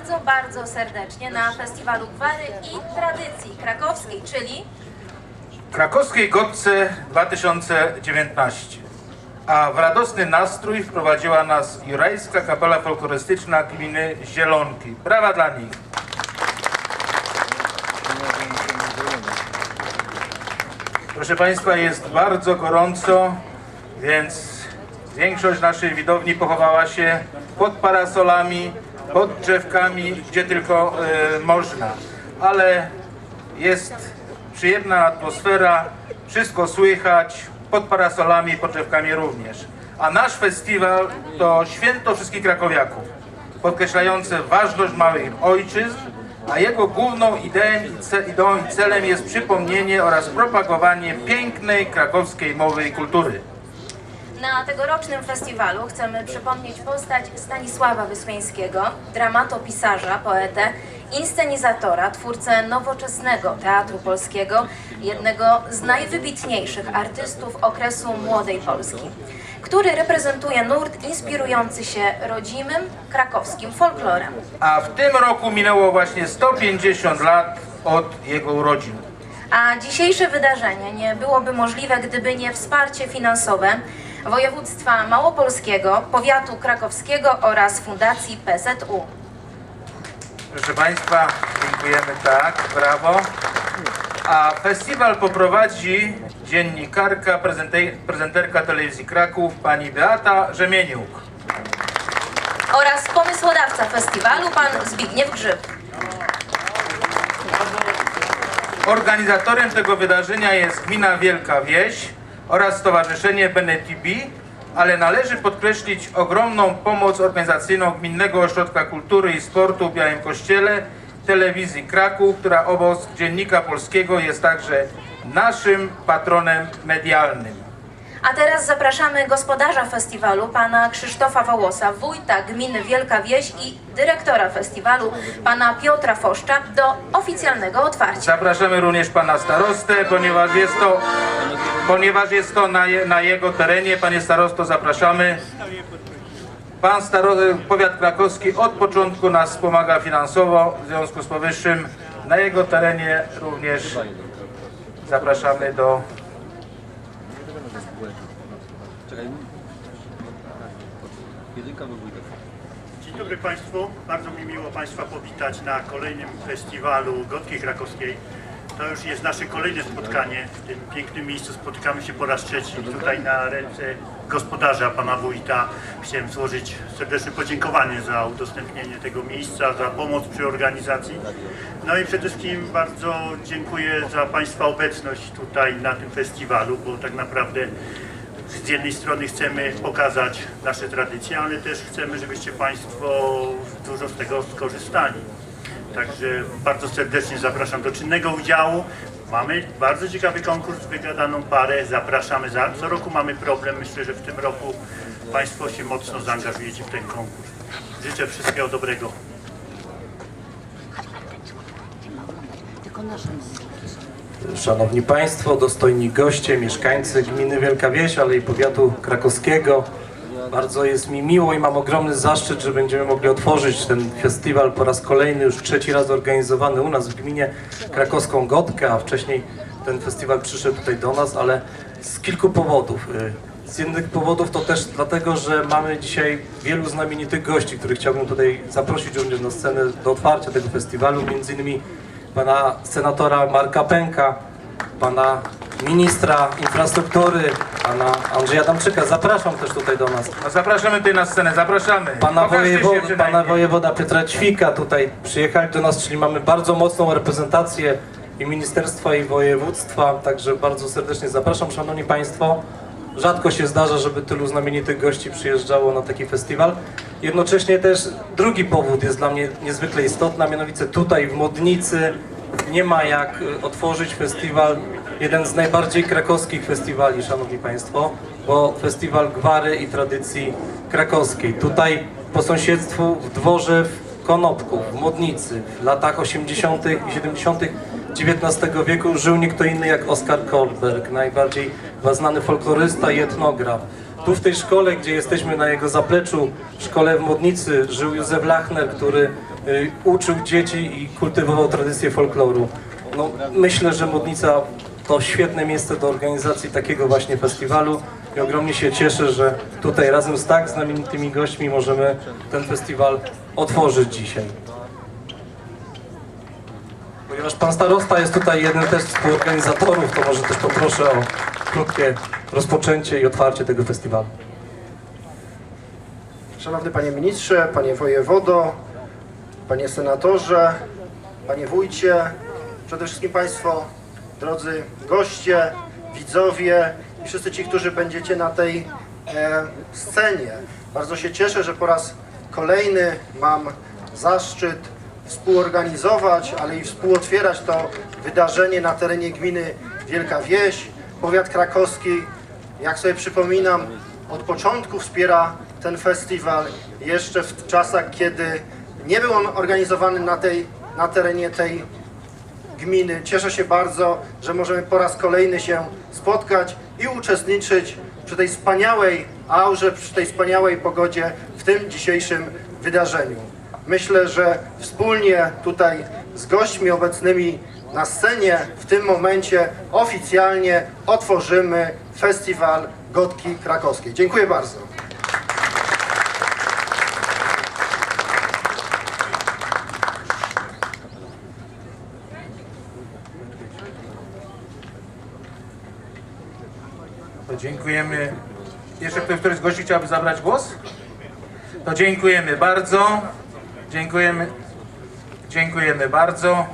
Bardzo, bardzo serdecznie na Festiwalu Gwary i Tradycji Krakowskiej, czyli Krakowskiej Gotce 2019. A w radosny nastrój wprowadziła nas Jurajska Kapela Folklorystyczna Gminy Zielonki. Brawa dla nich. Proszę Państwa, jest bardzo gorąco, więc większość naszej widowni pochowała się pod parasolami, pod drzewkami, gdzie tylko e, można. Ale jest przyjemna atmosfera, wszystko słychać, pod parasolami, pod drzewkami również. A nasz festiwal to święto wszystkich krakowiaków, podkreślające ważność małych ojczyzn, a jego główną ideą i celem jest przypomnienie oraz propagowanie pięknej krakowskiej mowy i kultury. Na tegorocznym festiwalu chcemy przypomnieć postać Stanisława Wysłańskiego, dramatopisarza, poetę, inscenizatora, twórcę nowoczesnego teatru polskiego, jednego z najwybitniejszych artystów okresu młodej Polski, który reprezentuje nurt inspirujący się rodzimym krakowskim folklorem. A w tym roku minęło właśnie 150 lat od jego urodzin. A dzisiejsze wydarzenie nie byłoby możliwe, gdyby nie wsparcie finansowe województwa małopolskiego, powiatu krakowskiego oraz Fundacji PZU. Proszę Państwa, dziękujemy tak, brawo. A festiwal poprowadzi dziennikarka, prezente- prezenterka telewizji Kraków, pani Beata Rzemieniuk. Oraz pomysłodawca festiwalu, pan Zbigniew Grzyb. Organizatorem tego wydarzenia jest gmina Wielka Wieś oraz Stowarzyszenie Benetibi, ale należy podkreślić ogromną pomoc organizacyjną Gminnego Ośrodka Kultury i Sportu w Białym Kościele, telewizji Kraków, która obok Dziennika Polskiego jest także naszym patronem medialnym. A teraz zapraszamy gospodarza festiwalu, pana Krzysztofa Wołosa, wójta gminy Wielka Wieś i dyrektora festiwalu, pana Piotra Foszcza, do oficjalnego otwarcia. Zapraszamy również pana starostę, ponieważ jest to, ponieważ jest to na, je, na jego terenie. Panie starosto, zapraszamy. Pan staro, powiat krakowski od początku nas wspomaga finansowo, w związku z powyższym na jego terenie również zapraszamy do Czekaj. Jedynka do dwójka. Dzień dobry Państwu. Bardzo mi miło Państwa powitać na kolejnym festiwalu Gotki Krakowskiej. To już jest nasze kolejne spotkanie. W tym pięknym miejscu spotykamy się po raz trzeci. Tutaj na ręce gospodarza, pana wójta, chciałem złożyć serdeczne podziękowanie za udostępnienie tego miejsca, za pomoc przy organizacji. No i przede wszystkim bardzo dziękuję za Państwa obecność tutaj na tym festiwalu, bo tak naprawdę z jednej strony chcemy pokazać nasze tradycje, ale też chcemy, żebyście Państwo dużo z tego skorzystali. Także bardzo serdecznie zapraszam do czynnego udziału. Mamy bardzo ciekawy konkurs, wygadaną parę. Zapraszamy za. Co roku mamy problem. Myślę, że w tym roku Państwo się mocno zaangażujecie w ten konkurs. Życzę wszystkiego dobrego. Szanowni Państwo, dostojni goście, mieszkańcy gminy Wielka Wieś, ale i powiatu krakowskiego. Bardzo jest mi miło i mam ogromny zaszczyt, że będziemy mogli otworzyć ten festiwal po raz kolejny, już trzeci raz organizowany u nas w gminie krakowską Gotkę, a wcześniej ten festiwal przyszedł tutaj do nas, ale z kilku powodów. Y, Z jednych powodów to też dlatego, że mamy dzisiaj wielu znamienitych gości, których chciałbym tutaj zaprosić również na scenę do otwarcia tego festiwalu, między innymi pana senatora Marka Pęka, pana ministra infrastruktury, pana Andrzeja Adamczyka. Zapraszam też tutaj do nas. No zapraszamy tutaj na scenę, zapraszamy. Pana, Pokażcie się wojewo, pana przynajmniej. wojewoda Piotra Ćwika tutaj przyjechali do nas, czyli mamy bardzo mocną reprezentację i ministerstwa i województwa, także bardzo serdecznie zapraszam, szanowni państwo. Rzadko się zdarza, żeby tylu znamienitych gości przyjeżdżało na taki festiwal. Jednocześnie też drugi powód jest dla mnie niezwykle istotny, a mianowicie tutaj w Modnicy nie ma jak y, otworzyć festiwal, jeden z najbardziej krakowskich festiwali, szanowni państwo, bo festiwal gwary i tradycji krakowskiej. Tutaj po sąsiedztwu w dworze w Konopku, w Modnicy w latach 80. i 70. XIX wieku żył nie kto inny jak Oskar Kohlberg, najbardziej znany folklorysta i etnograf. Tu w tej szkole, gdzie jesteśmy na jego zapleczu, w szkole w Modnicy, żył Józef Lachner, który y, uczył dzieci i kultywował tradycję folkloru. No, myślę, że Modnica to świetne miejsce do organizacji takiego właśnie festiwalu i ogromnie się cieszę, że tutaj razem z tak znamienitymi gośćmi możemy ten festiwal otworzyć dzisiaj. Ponieważ pan starosta jest tutaj jednym też z współorganizatorów, to może też poproszę o krótkie rozpoczęcie i otwarcie tego festiwalu. Szanowny Panie Ministrze, Panie Wojewodo, Panie Senatorze, Panie Wójcie, przede wszystkim Państwo, drodzy goście, widzowie i wszyscy ci, którzy będziecie na tej e, scenie. Bardzo się cieszę, że po raz kolejny mam zaszczyt współorganizować, ale i współotwierać to wydarzenie na terenie gminy Wielka Wieś, powiat krakowski. Jak sobie przypominam, od początku wspiera ten festiwal jeszcze w czasach, kiedy nie był on organizowany na, tej, na terenie tej gminy. Cieszę się bardzo, że możemy po raz kolejny się spotkać i uczestniczyć przy tej wspaniałej aurze, przy tej wspaniałej pogodzie w tym dzisiejszym wydarzeniu. Myślę, że wspólnie tutaj z gośćmi obecnymi na scenie w tym momencie oficjalnie otworzymy Festiwal Gotki Krakowskiej. Dziękuję bardzo. To dziękujemy. Jeszcze ktoś, który z gości chciałby zabrać głos? To dziękujemy bardzo. Dziękujemy. Dziękujemy bardzo.